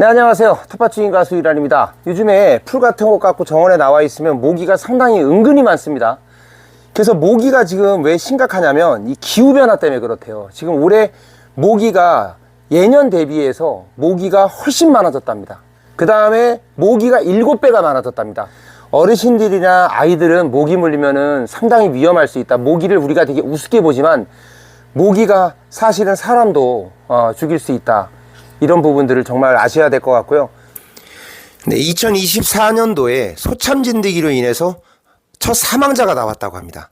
네, 안녕하세요. 텃밭주인 가수 이란입니다. 요즘에 풀 같은 것 갖고 정원에 나와 있으면 모기가 상당히 은근히 많습니다. 그래서 모기가 지금 왜 심각하냐면 이 기후변화 때문에 그렇대요. 지금 올해 모기가 예년 대비해서 모기가 훨씬 많아졌답니다. 그 다음에 모기가 일곱 배가 많아졌답니다. 어르신들이나 아이들은 모기 물리면은 상당히 위험할 수 있다. 모기를 우리가 되게 우습게 보지만 모기가 사실은 사람도 어, 죽일 수 있다. 이런 부분들을 정말 아셔야 될 것 같고요. 네, 2024년도에 소참진드기로 인해서 첫 사망자가 나왔다고 합니다.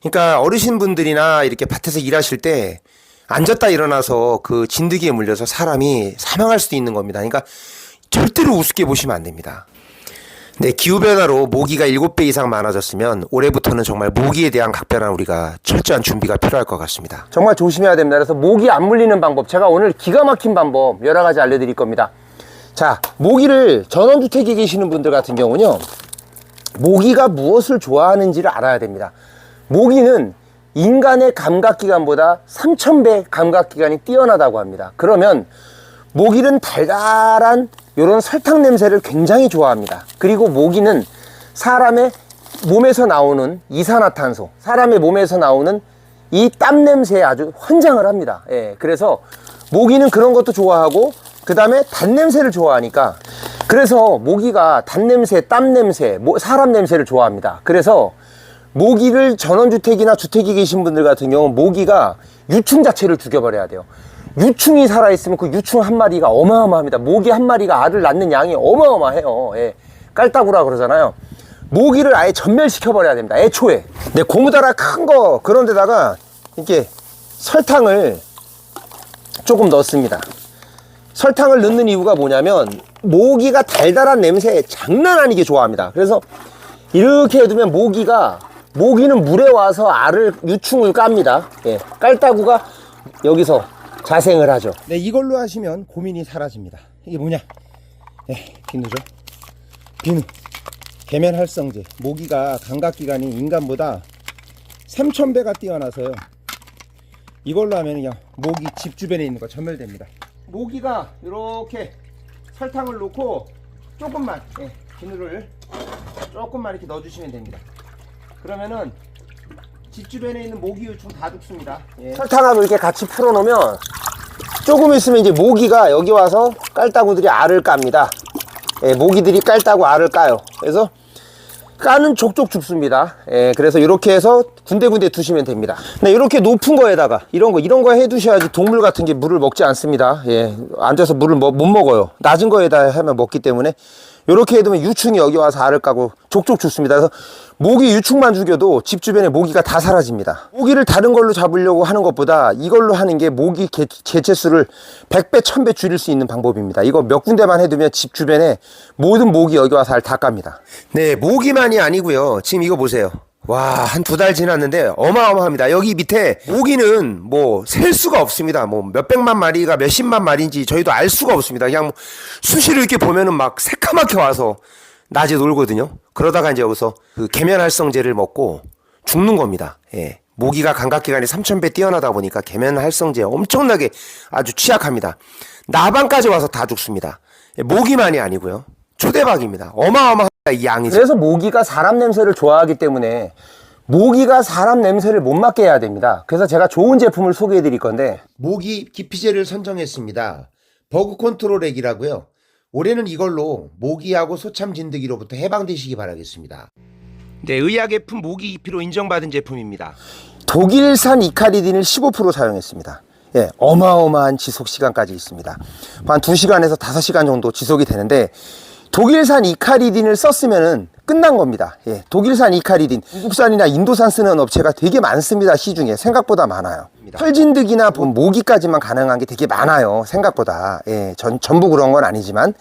그러니까 어르신분들이나 이렇게 밭에서 일하실 때 앉았다 일어나서 그 진드기에 물려서 사람이 사망할 수도 있는 겁니다. 그러니까 절대로 우습게 보시면 안 됩니다. 네, 기후변화로 모기가 7배 이상 많아졌으면 올해부터는 정말 모기에 대한 각별한 우리가 철저한 준비가 필요할 것 같습니다. 정말 조심해야 됩니다. 그래서 모기 안 물리는 방법, 제가 오늘 기가 막힌 방법 여러 가지 알려드릴 겁니다. 자, 모기를 전원주택에 계시는 분들 같은 경우는요, 모기가 무엇을 좋아하는지를 알아야 됩니다. 모기는 인간의 감각기관보다 3000배 감각기관이 뛰어나다고 합니다. 그러면 모기는 달달한 이런 설탕 냄새를 굉장히 좋아합니다. 그리고 모기는 사람의 몸에서 나오는 이산화탄소, 사람의 몸에서 나오는 이 땀 냄새에 아주 환장을 합니다. 예, 그래서 모기는 그런 것도 좋아하고 그 다음에 단 냄새를 좋아하니까 그래서 모기가 단 냄새, 땀 냄새, 뭐 사람 냄새를 좋아합니다. 그래서 모기를 전원주택이나 주택에 계신 분들 같은 경우는 모기가 유충 자체를 죽여버려야 돼요. 유충이 살아있으면 그 유충 한 마리가 어마어마합니다. 모기 한 마리가 알을 낳는 양이 어마어마해요. 예. 깔따구라 그러잖아요. 모기를 아예 전멸시켜버려야 됩니다. 애초에. 네, 고무다라 큰 거, 그런 데다가 이렇게 설탕을 조금 넣습니다. 설탕을 넣는 이유가 뭐냐면 모기가 달달한 냄새 장난 아니게 좋아합니다. 그래서 이렇게 해두면 모기가 모기는 물에 와서 알을 유충을 깝니다. 예, 깔따구가 여기서 자생을 하죠. 네, 이걸로 하시면 고민이 사라집니다. 이게 뭐냐? 네, 비누죠. 비누. 계면 활성제. 모기가 감각 기관이 인간보다 3000배가 뛰어나서요. 이걸로 하면 그냥 모기 집 주변에 있는 거 전멸됩니다. 모기가 이렇게 설탕을 넣고 조금만 예, 비누를 조금만 이렇게 넣어주시면 됩니다. 그러면은 집 주변에 있는 모기 유충 다 죽습니다. 예. 설탕하고 이렇게 같이 풀어놓으면 조금 있으면 이제 모기가 여기 와서 깔따구들이 알을 깝니다. 예, 모기들이 깔따구 알을 까요. 그래서 까는 족족 죽습니다. 예, 그래서 이렇게 해서 군데군데 두시면 됩니다. 네, 이렇게 높은 거에다가 이런 거 이런 거 해두셔야지 동물 같은 게 물을 먹지 않습니다. 예, 앉아서 물을 뭐- 못 먹어요. 낮은 거에다 하면 먹기 때문에 이렇게 해두면 유충이 여기 와서 알을 까고 족족 죽습니다. 그래서 모기 유충만 죽여도 집 주변에 모기가 다 사라집니다. 모기를 다른 걸로 잡으려고 하는 것보다 이걸로 하는 게 모기 개, 개체수를 100배, 1000배 줄일 수 있는 방법입니다. 이거 몇 군데만 해두면 집 주변에 모든 모기 여기 와서 알 다 깝니다. 네, 모기만이 아니고요. 지금 이거 보세요. 와, 한 두 달 지났는데 어마어마합니다. 여기 밑에 모기는 뭐 셀 수가 없습니다. 뭐 몇백만 마리가 몇십만 마리인지 저희도 알 수가 없습니다. 그냥 뭐 수시로 이렇게 보면은 막 새카맣게 와서 낮에 놀거든요. 그러다가 이제 여기서 그 계면활성제를 먹고 죽는 겁니다. 예. 모기가 감각기관이 3000배 뛰어나다 보니까 계면활성제 엄청나게 아주 취약합니다. 나방까지 와서 다 죽습니다. 예, 모기만이 아니고요. 초대박입니다. 어마어마 합니다. 이 양이. 그래서 모기가 사람 냄새를 좋아하기 때문에 모기가 사람 냄새를 못 맡게 해야 됩니다. 그래서 제가 좋은 제품을 소개해 드릴 건데 모기 기피제를 선정했습니다. 버그 컨트롤 액이라고요. 올해는 이걸로 모기하고 소참 진드기로부터 해방되시기 바라겠습니다. 네, 의약의 품 모기 기피로 인정받은 제품입니다. 독일산 이카리딘을 15% 사용했습니다. 예, 어마어마한 지속 시간까지 있습니다. 한 2시간에서 5시간 정도 지속이 되는데 독일산 이카리딘을 썼으면은 끝난 겁니다. 예, 독일산 이카리딘, 중국산이나 인도산 쓰는 업체가 되게 많습니다. 시중에 생각보다 많아요. 털진드기나 본 모기까지만 가능한 게 되게 많아요. 생각보다. 예, 전, 전부 그런 건 아니지만.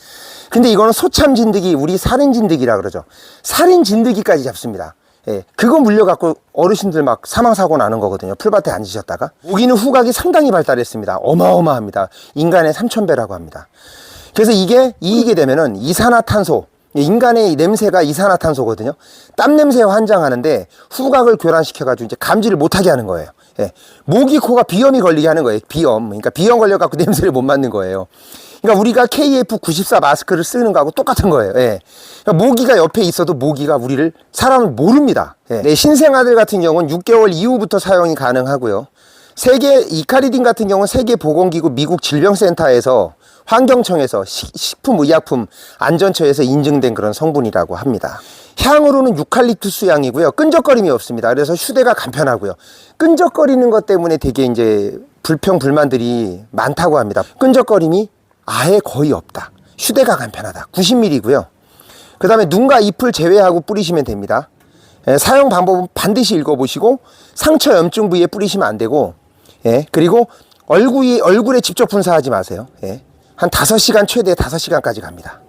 근데 이거는 소참진드기, 우리 살인진드기라 그러죠. 살인진드기까지 잡습니다. 예, 그거 물려갖고 어르신들 막 사망사고 나는 거거든요. 풀밭에 앉으셨다가. 모기는 후각이 상당히 발달했습니다. 어마어마합니다. 인간의 3,000배라고 합니다. 그래서 이게 이익이 되면은 이산화탄소, 인간의 이 냄새가 이산화탄소거든요. 땀 냄새에 환장하는데 후각을 교란시켜가지고 이제 감지를 못하게 하는 거예요. 예. 모기 코가 비염이 걸리게 하는 거예요. 비염. 그러니까 비염 걸려갖고 냄새를 못 맡는 거예요. 그러니까 우리가 KF94 마스크를 쓰는 거하고 똑같은 거예요. 예. 그러니까 모기가 옆에 있어도 모기가 우리를 사람을 모릅니다. 예. 네, 신생아들 같은 경우는 6개월 이후부터 사용이 가능하고요. 세계 이카리딘 같은 경우는 세계 보건기구 미국 질병센터에서 환경청에서 식- 식품의약품 안전처에서 인증된 그런 성분이라고 합니다. 향으로는 유칼립투스 향이고요. 끈적거림이 없습니다. 그래서 휴대가 간편하고요. 끈적거리는 것 때문에 되게 이제 불평 불만들이 많다고 합니다. 끈적거림이 아예 거의 없다. 휴대가 간편하다. 90ml고요. 그 다음에 눈과 잎을 제외하고 뿌리시면 됩니다. 예, 사용 방법은 반드시 읽어보시고 상처 염증 부위에 뿌리시면 안 되고 예, 그리고 얼굴이, 얼굴에 직접 분사하지 마세요. 예. 한 5시간 최대 5시간까지 갑니다.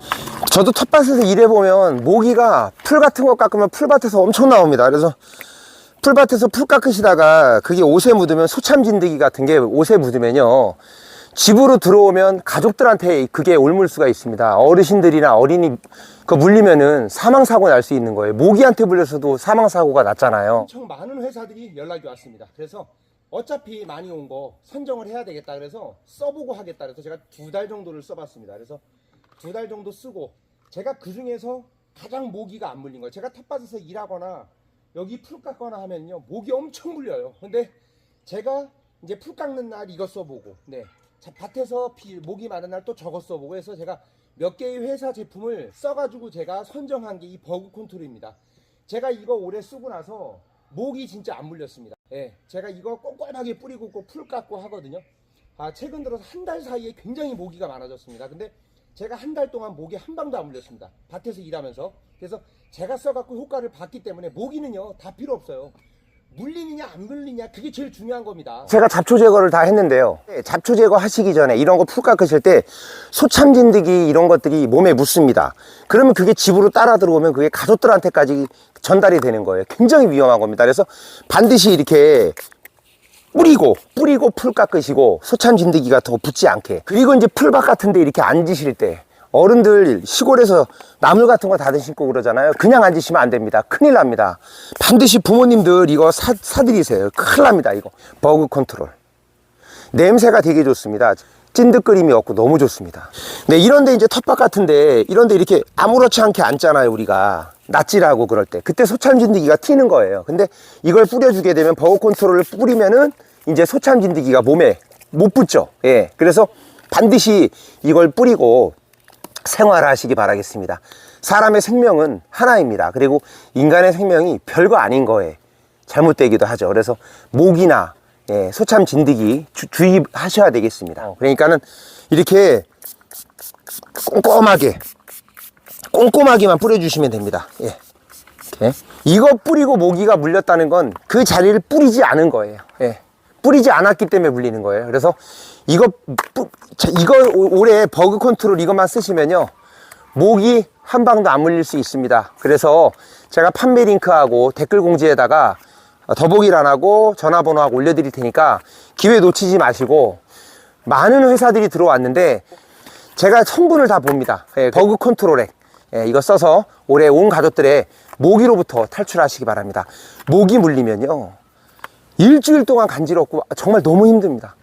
저도 텃밭에서 일해보면 모기가 풀 같은 거 깎으면 풀밭에서 엄청 나옵니다. 그래서 풀밭에서 풀 깎으시다가 그게 옷에 묻으면 소참 진드기 같은 게 옷에 묻으면요. 집으로 들어오면 가족들한테 그게 옮을 수가 있습니다. 어르신들이나 어린이 그 물리면은 사망 사고 날 수 있는 거예요. 모기한테 물려서도 사망 사고가 났잖아요. 엄청 많은 회사들이 연락이 왔습니다. 그래서 어차피 많이 온 거 선정을 해야 되겠다. 그래서 써보고 하겠다. 그래서 제가 두 달 정도를 써봤습니다. 그래서 두 달 정도 쓰고 제가 그 중에서 가장 모기가 안 물린 거예요. 제가 텃밭에서 일하거나 여기 풀 깎거나 하면요 모기 엄청 물려요. 근데 제가 이제 풀 깎는 날 이거 써보고 네 자, 밭에서 비, 모기 많은 날 또 저거 써보고 해서 제가 몇 개의 회사 제품을 써가지고 제가 선정한 게 이 버그 컨트롤입니다. 제가 이거 올해 쓰고 나서 모기 진짜 안 물렸습니다. 예, 제가 이거 꼼꼼하게 뿌리고 꼭풀 깎고 하거든요. 아, 최근 들어서 한 달 사이에 굉장히 모기가 많아졌습니다. 근데 제가 한 달 동안 모기 한 방도 안 물렸습니다. 밭에서 일하면서. 그래서 제가 써갖고 효과를 봤기 때문에 모기는요, 다 필요 없어요. 물리느냐 안 물리냐 그게 제일 중요한 겁니다. 제가 잡초 제거를 다 했는데요. 네, 잡초 제거 하시기 전에 이런 거 풀 깎으실 때 소참 진드기 이런 것들이 몸에 묻습니다. 그러면 그게 집으로 따라 들어오면 그게 가족들한테까지 전달이 되는 거예요. 굉장히 위험한 겁니다. 그래서 반드시 이렇게 뿌리고 뿌리고 풀 깎으시고 소참 진드기 같은 거 붙지 않게 그리고 이제 풀밭 같은 데 이렇게 앉으실 때 어른들 시골에서 나물 같은 거 다들 심고 그러잖아요. 그냥 앉으시면 안 됩니다. 큰일 납니다. 반드시 부모님들 이거 사, 사드리세요. 큰일 납니다 이거. 버그 컨트롤. 냄새가 되게 좋습니다. 찐득거림이 없고 너무 좋습니다. 네 이런데 이제 텃밭 같은데 이런데 이렇게 아무렇지 않게 앉잖아요 우리가. 낯질하고 그럴 때. 그때 소참진드기가 튀는 거예요. 근데 이걸 뿌려주게 되면 버그 컨트롤을 뿌리면은 이제 소참진드기가 몸에 못 붙죠. 예. 그래서 반드시 이걸 뿌리고 생활하시기 바라겠습니다 사람의 생명은 하나입니다 그리고 인간의 생명이 별거 아닌 거에 잘못되기도 하죠 그래서 목이나 예, 소참 진드기 주, 주의하셔야 되겠습니다 그러니까는 이렇게 꼼꼼하게 꼼꼼하게만 뿌려주시면 됩니다. 예. 이거 뿌리고 모기가 물렸다는 건 그 자리를 뿌리지 않은 거예요. 예. 뿌리지 않았기 때문에 물리는 거예요. 그래서 이거 이거 오- 올해 버그 컨트롤 이것만 쓰시면요. 모기 한 방도 안 물릴 수 있습니다. 그래서 제가 판매 링크하고 댓글 공지에다가 더보기란하고 전화번호하고 올려드릴 테니까 기회 놓치지 마시고 많은 회사들이 들어왔는데 제가 성분을 다 봅니다. 예, 버그 컨트롤액. 예, 이거 써서 올해 온 가족들의 모기로부터 탈출하시기 바랍니다. 모기 물리면요. 일주일 동안 간지럽고 정말 너무 힘듭니다.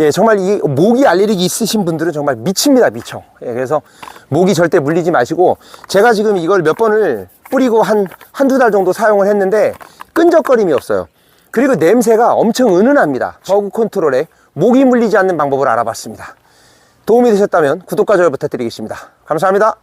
예, 정말 이 모기 알레르기 있으신 분들은 정말 미칩니다, 미쳐. 예, 그래서 모기 절대 물리지 마시고 제가 지금 이걸 몇 번을 뿌리고 한, 한두 달 정도 사용을 했는데 끈적거림이 없어요. 그리고 냄새가 엄청 은은합니다. 버그 컨트롤에 모기 물리지 않는 방법을 알아봤습니다. 도움이 되셨다면 구독과 좋아요 부탁드리겠습니다. 감사합니다.